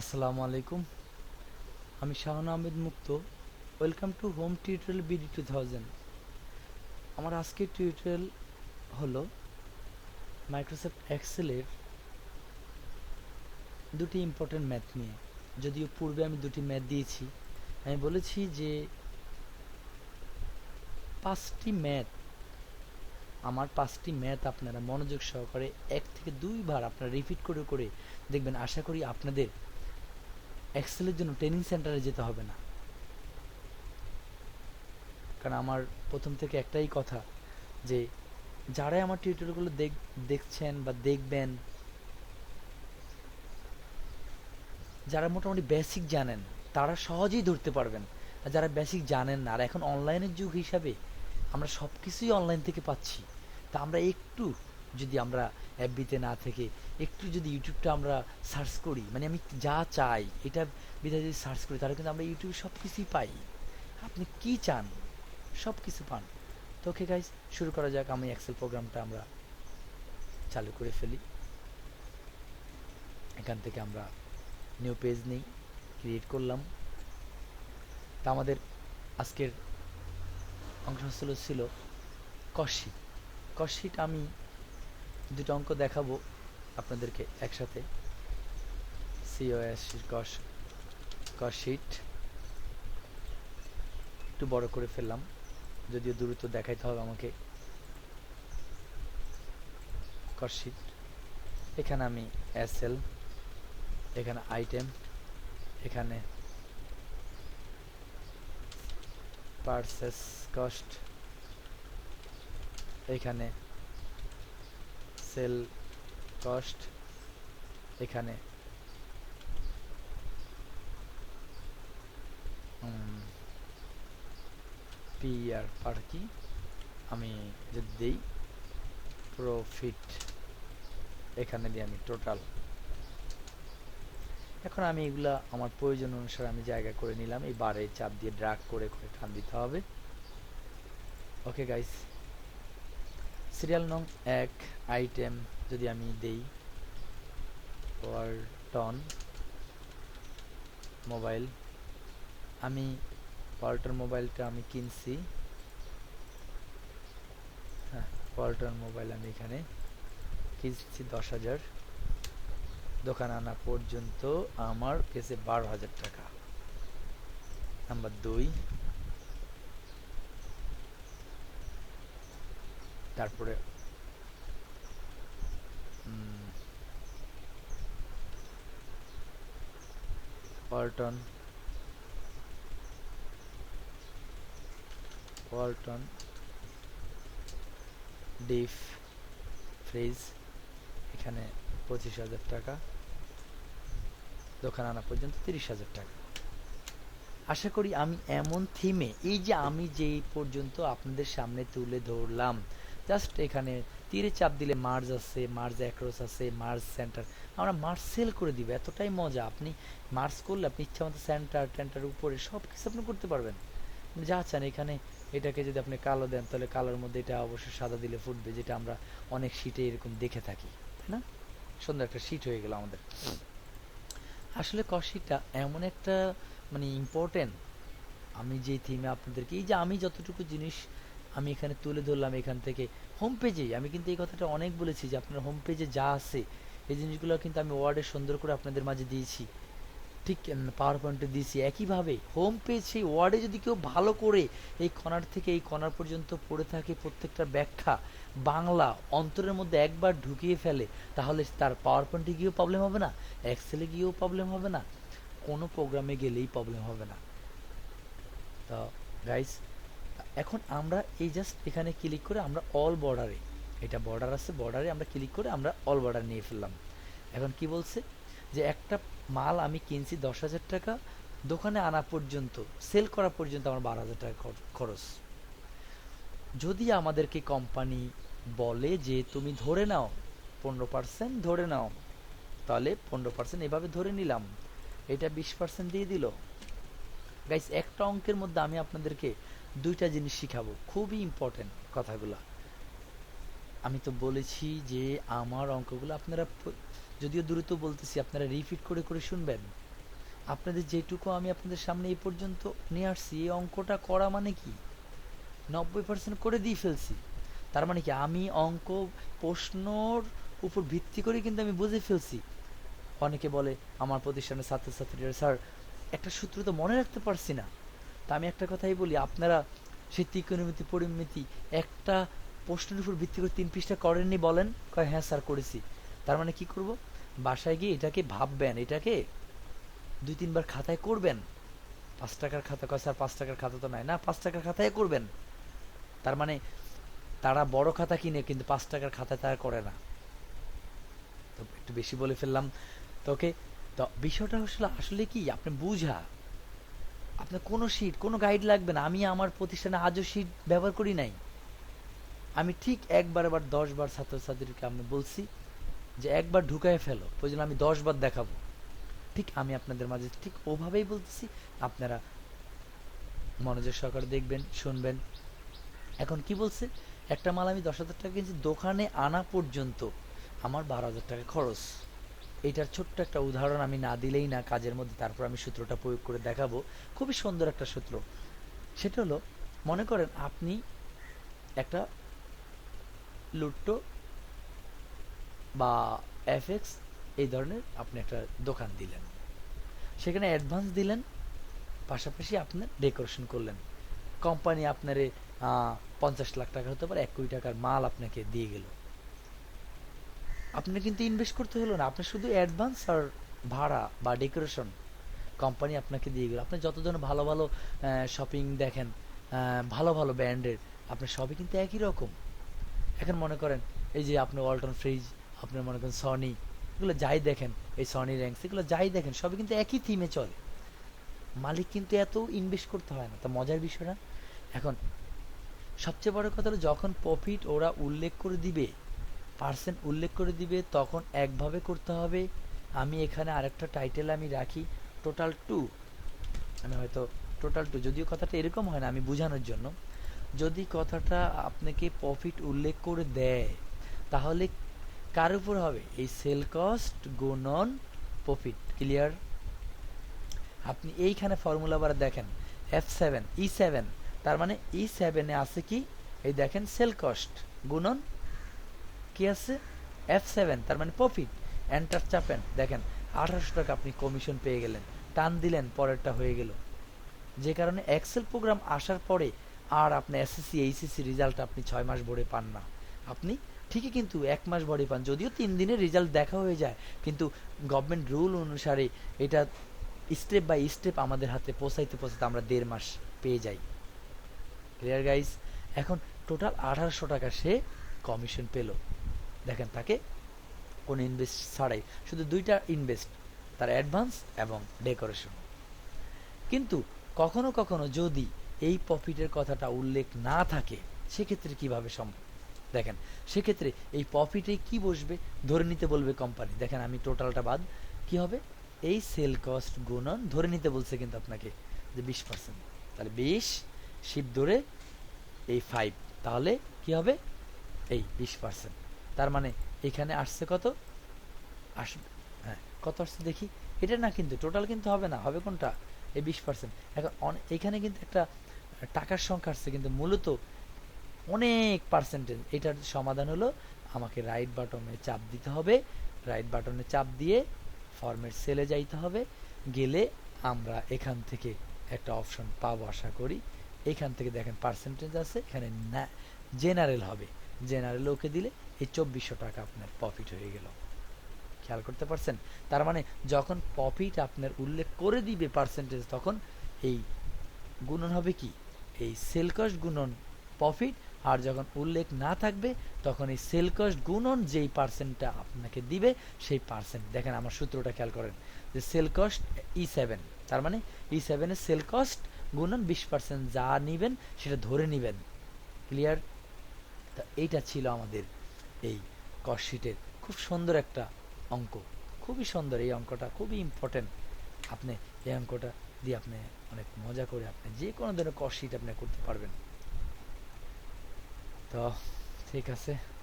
আসসালামু আলাইকুম। আমি Shahan Ahmed Mukto. Welcome to home tutorial BD two thousand আমার আজকের টিউটোরিয়াল হলো মাইক্রোসফট এক্সেলের দুটি ইম্পর্টেন্ট ম্যাথ নিয়ে। যদিও পূর্বে আমি দুটি ম্যাথ দিয়েছি। আমি বলেছি যে পাঁচটি ম্যাথ আমার পাঁচটি ম্যাথ আপনারা মনোযোগ সহকারে এক থেকে দুইবার আপনারা রিপিট করে করে দেখবেন। আশা করি আপনাদের এক্সেলের জন্য ট্রেনিং সেন্টারে যেতে হবে না। কারণ আমার প্রথম থেকে একটাই কথা যে, যারাই আমার টিউটোরিয়ালগুলো দেখ, দেখছেন বা দেখবেন, যারা মোটামুটি বেসিক জানেন, তারা সহজেই ধরতে পারবেন। আর যারা বেসিক জানেন না, আর এখন অনলাইনের যুগ হিসাবে আমরা সব কিছুই অনলাইন থেকে পাচ্ছি। তা আমরা একটু যদি আমরা অ্যাপবিতে না থেকে একটু যদি ইউটিউবটা আমরা সার্চ করি মানে আমি যা চাই, এটা বিধায় যদি সার্চ করি, তাহলে কিন্তু আমরা ইউটিউবে সব কিছুই পাই। আপনি কি চান? সব কিছু পান। তো ওকে গাইজ শুরু করা যাক। আমি এক্সেল প্রোগ্রামটা আমরা চালু করে ফেলি। এখান থেকে আমরা নিউ পেজ নেই ক্রিয়েট করলাম। তা আমাদের আজকের অংশ ছিল কশি কশিট আমি দুটো অঙ্ক দেখাবো আপনাদেরকে একসাথে। সিওএস কস একটু বড় করে ফেললাম, যদিও দ্রুত দেখাইতে হবে আমাকে। কশিট এখানে আমি এসএল এখানে আইটেম এখানে পার্সেস কস্ট এখানে সেল কস্ট এখানে। পিআর পার কি? আমি যদি দিই প্রফিট এখানে দিই আমি টোটাল এখন আমি এগুলা আমার প্রয়োজন অনুসারে আমি জায়গা করে নিলাম। এই বারে চাপ দিয়ে ড্রাগ করে করে টান দিতে হবে। ওকে গাইস সিরিয়াল নং এক আইটেম যদি আমি দেই ওয়ালটন মোবাইল, আমি ওয়ালটন মোবাইলটা আমি কিনছি। হ্যাঁ ওয়ালটন মোবাইল আমি এখানে কিনছি দশ হাজার। দোকান আনা পর্যন্ত আমার কেসে বারো হাজার টাকা। নাম্বার দুই তারপরে ওয়ালটন ওয়ালটন ডিফ ফ্রিজ এখানে পঁচিশ হাজার টাকা। দোকান আনা পর্যন্ত তিরিশ হাজার টাকা। আশা করি আমি এমন থিমে এই যে আমি যেই পর্যন্ত আপনাদের সামনে তুলে ধরলাম জাস্ট এখানে তীরে চাপ দিলে মার্জ আছে মার্জ অ্যাক্রোস আছে মার্জ সেন্টার আমরা মার্জ সেল করে দিব, এতটাই মজা। আপনি মার্জ করলে আপনি ইচ্ছা মতো সেন্টার টেন্টার উপরে সব কিছু আপনি করতে পারবেন। যা চান এখানে, এটাকে যদি আপনি কালো দেন, তাহলে কালোর মধ্যে এটা অবশ্যই সাদা দিলে ফুটবে, যেটা আমরা অনেক শীটে এরকম দেখে থাকি, তাই না? সুন্দর একটা শীট হয়ে গেল আমাদের। আসলে কষিটা এমন একটা মানে ইম্পর্টেন্ট আমি যে থিমে আপনাদেরকে, এই যে আমি যতটুকু জিনিস আমি এখানে তুলে ধরলাম এখান থেকে। হোম পেজেই আমি কিন্তু এই কথাটা অনেক বলেছি যে আপনার হোম পেজে যা আছে, এই জিনিসগুলো কিন্তু আমি ওয়ার্ডে সুন্দর করে আপনাদের মাঝে দিয়েছি। ঠিক পাওয়ার পয়েন্টে দিয়েছি। একইভাবে হোম পেজ সেই ওয়ার্ডে যদি কেউ ভালো করে এই কর্নার থেকে এই কর্নার পর্যন্ত পড়ে থাকে প্রত্যেকটা ব্যাখ্যা, বাংলা অন্তরের মধ্যে একবার ঢুকিয়ে ফেলে, তাহলে তার পাওয়ার পয়েন্টে গিয়েও প্রবলেম হবে না এক্সেলে গিয়েও প্রবলেম হবে না, কোনো প্রোগ্রামে গেলেই প্রবলেম হবে না। তো গাইস এখন আমরা এই জাস্ট এখানে ক্লিক করে আমরা অল বর্ডারে এটা বর্ডার আছে বর্ডারে আমরা ক্লিক করে আমরা অল বর্ডার নিয়ে ফেললাম। এখন কি বলছে? যে একটা মাল আমি কিনছি দশ হাজার টাকা, দোকানে আনা পর্যন্ত সেল করা পর্যন্ত আমার বারো হাজার টাকা খরচ। যদি আমাদেরকে কোম্পানি বলে যে তুমি ধরে নাও, পনেরো পার্সেন্ট ধরে নাও, তাহলে পনেরো পার্সেন্ট এভাবে ধরে নিলাম। এটা বিশ পার্সেন্ট দিয়ে দিল। গাইস একটা অঙ্কের মধ্যে আমি আপনাদেরকে দুইটা জিনিস শিখাবো। খুবই ইম্পর্টেন্ট কথাগুলো। আমি তো বলেছি যে আমার অঙ্কগুলো আপনারা যদিও দ্রুত বলতেছি, আপনারা রিপিট করে করে শুনবেন। আপনাদের যেটুকু আমি আপনাদের সামনে এই পর্যন্ত নিয়ে আসছি, এই অঙ্কটা করা মানে কি? নব্বই পার্সেন্ট করে দিয়ে ফেলছি। তার মানে কি? আমি অঙ্ক প্রশ্নর উপর ভিত্তি করে কিন্তু আমি বুঝে ফেলছি। অনেকে বলে, আমার প্রতিষ্ঠানের ছাত্রছাত্রীরা, স্যার, একটা সূত্র তো মনে রাখতে পারছি না। তা আমি একটা কথাই বলি, আপনারা সেই ত্রিকোণমিতি পরিমিতি একটা প্রশ্নের উপর ভিত্তি করে তিন পৃষ্ঠা করেননি বলেন, কয় হ্যাঁ স্যার, করেছি। তার মানে কি করব? বাসায় গিয়ে এটাকে ভাববেন, এটাকে দুই, তিনবার খাতায় করবেন। পাঁচ টাকার খাতা, কয়, স্যার, পাঁচ টাকার খাতা তো নাই না, পাঁচ টাকার খাতায় করবেন। তার মানে তারা বড় খাতা কিনে, কিন্তু পাঁচ টাকার খাতায় তারা করে না। তো একটু বেশি বলে ফেললাম তোকে। তো বিষয়টা আসলে আসলে কি? আপনি বুঝা। আপনার কোনো শিট কোনো গাইড লাগবে না। আমি আমার প্রতিষ্ঠানে আজও শিট ব্যবহার করি নাই। আমি ঠিক একবার আবার দশ বার ছাত্রছাত্রীকে আমি বলছি যে একবার ঢুকায় ফেলো। প্রয়োজন আমি দশ বার দেখাবো। ঠিক আমি আপনাদের মাঝে ঠিক ওভাবেই বলতেছি। আপনারা মনোযোগ সহকারে দেখবেন, শুনবেন। এখন কি বলছে? একটা মাল আমি দশ হাজার টাকা কিনছি, দোকানে আনা পর্যন্ত আমার বারো হাজার টাকা খরচ। এটার ছোট্ট একটা উদাহরণ আমি না দিলেই না কাজের মধ্যে, তারপর আমি সূত্রটা প্রয়োগ করে দেখাবো। খুবই সুন্দর একটা সূত্র। সেটা হলো, মনে করেন আপনি একটা লুট্টো বা এফএক্স এই ধরনের আপনি একটা দোকান দিলেন। সেখানে অ্যাডভান্স দিলেন, পাশাপাশি আপনার ডেকোরেশন করলেন। কোম্পানি আপনারে পঞ্চাশ লাখ টাকা হতে পারে, এক কোটি টাকার মাল আপনাকে দিয়ে গেল। আপনার কিন্তু ইনভেস্ট করতে হলো না। আপনার শুধু অ্যাডভান্স আর ভাড়া বা ডেকোরেশন কোম্পানি আপনাকে দিয়ে গেল। আপনি যত ভালো ভালো শপিং দেখেন ভালো ভালো ব্র্যান্ডের, আপনার সবই কিন্তু একই রকম। এখন মনে করেন, এই যে আপনি ওয়ালটন ফ্রিজ আপনি মনে করেন সনি এগুলো যাই দেখেন, এই সনি র্যাঙ্কস এগুলো যাই দেখেন, সবই কিন্তু একই থিমে চলে। মালিক কিন্তু এত ইনভেস্ট করতে হয় না। তা মজার বিষয় না? এখন সবচেয়ে বড় কথা হলো, যখন প্রফিট ওরা উল্লেখ করে দিবে পার্সেন্ট উল্লেখ করে দিবে, তখন একভাবে করতে হবে। আমি এখানে আরেকটা টাইটেল আমি রাখি টোটাল টু আমি হয়তো টোটাল টু যদিও কথাটা এরকম হয় না, আমি বোঝানোর জন্য। যদি কথাটা আপনাকে প্রফিট উল্লেখ করে দেয়, তাহলে কার উপর হবে? এই সেল কস্ট গুণন প্রফিট ক্লিয়ার আপনি এইখানে ফর্মুলা বার দেখেন এফ সেভেন ই সেভেন তার মানে ই সেভেনে আছে কি? এই দেখেন সেল কস্ট গুণন কি আছে এফ সেভেন তার মানে প্রফিট এন্টার চাপেন। দেখেন, আঠারোশো টাকা আপনি কমিশন পেয়ে গেলেন, টান দিলেন, পরেরটা হয়ে গেল। যে কারণে এক্সেল প্রোগ্রাম আসার পরে আর আপনি এসএসসি এইচএসসি রেজাল্ট আপনি ছয় মাস ভরে পান না। আপনি ঠিকই কিন্তু এক মাস ভরে পান, যদিও তিন দিনের রেজাল্ট দেখা হয়ে যায়, কিন্তু গভর্নমেন্ট রুল অনুসারে এটা স্টেপ বাই স্টেপ আমাদের হাতে পৌঁছাইতে পৌঁছাতে আমরা দেড় মাস পেয়ে যাই। ক্লিয়ার গাইজ এখন টোটাল আঠারোশো টাকা সে কমিশন পেল। দেখেন তাকে কোনো ইনভেস্ট ছাড়াই, শুধু দুইটা ইনভেস্ট, তার অ্যাডভান্স এবং ডেকোরেশন। কিন্তু কখনো কখনো যদি এই প্রফিটের কথাটা উল্লেখ না থাকে, সেক্ষেত্রে কীভাবে সম্ভব? দেখেন, সেক্ষেত্রে এই প্রফিটে কি বসবে? ধরে নিতে বলবে কোম্পানি। দেখেন, আমি টোটালটা বাদ, কি হবে? এই সেল কস্ট গুণন ধরে নিতে বলছে কিন্তু আপনাকে যে বিশ পার্সেন্ট। তাহলে বিশ শিপ ধরে এই ফাইভ তাহলে কি হবে? এই বিশ পার্সেন্ট। তার মানে এখানে আসছে কত? আসবে। হ্যাঁ কত আসছে দেখি। এটা না কিন্তু টোটাল কিন্তু হবে না, হবে কোনটা? এই বিশ পার্সেন্ট এখন এখানে কিন্তু একটা টাকার সংখ্যা আসছে, কিন্তু মূলত অনেক পার্সেন্টেজ এটার সমাধান হলো, আমাকে রাইট বাটনে চাপ দিতে হবে। রাইট বাটনে চাপ দিয়ে ফর্মের সেলে যাইতে হবে। গেলে আমরা এখান থেকে একটা অপশন পাবো আশা করি। এখান থেকে দেখেন পার্সেন্টেজ আছে, এখানে না জেনারেল হবে। জেনারেল ওকে দিলে এই চব্বিশশো টাকা আপনার প্রফিট হয়ে গেল। খেয়াল করতে পারছেন? তার মানে যখন প্রফিট আপনার উল্লেখ করে দিবে পার্সেন্টেজ তখন এই গুণন হবে কি? এই সেল কস্ট গুণন প্রফিট আর যখন উল্লেখ না থাকবে, তখন এই সেল কস্ট গুণন যেই পার্সেন্টটা আপনাকে দিবে, সেই পার্সেন্ট দেখেন আমার সূত্রটা খেয়াল করেন, যে সেল কস্ট ই সেভেন তার মানে ই সেভেনের সেল কস্ট গুণন বিশ পার্সেন্ট যা নিবেন, সেটা ধরে নেবেন। ক্লিয়ার তা এইটা ছিল আমাদের এই কস্টশিটের খুব সুন্দর একটা অঙ্ক। খুবই সুন্দর এই অঙ্কটা, খুবই ইম্পর্টেন্ট আপনি এই অঙ্কটা দিয়ে আপনি অনেক মজা করে আপনি যে কোনো ধরনের কস্টশিট আপনি করতে পারবেন। তো, ঠিক আছে।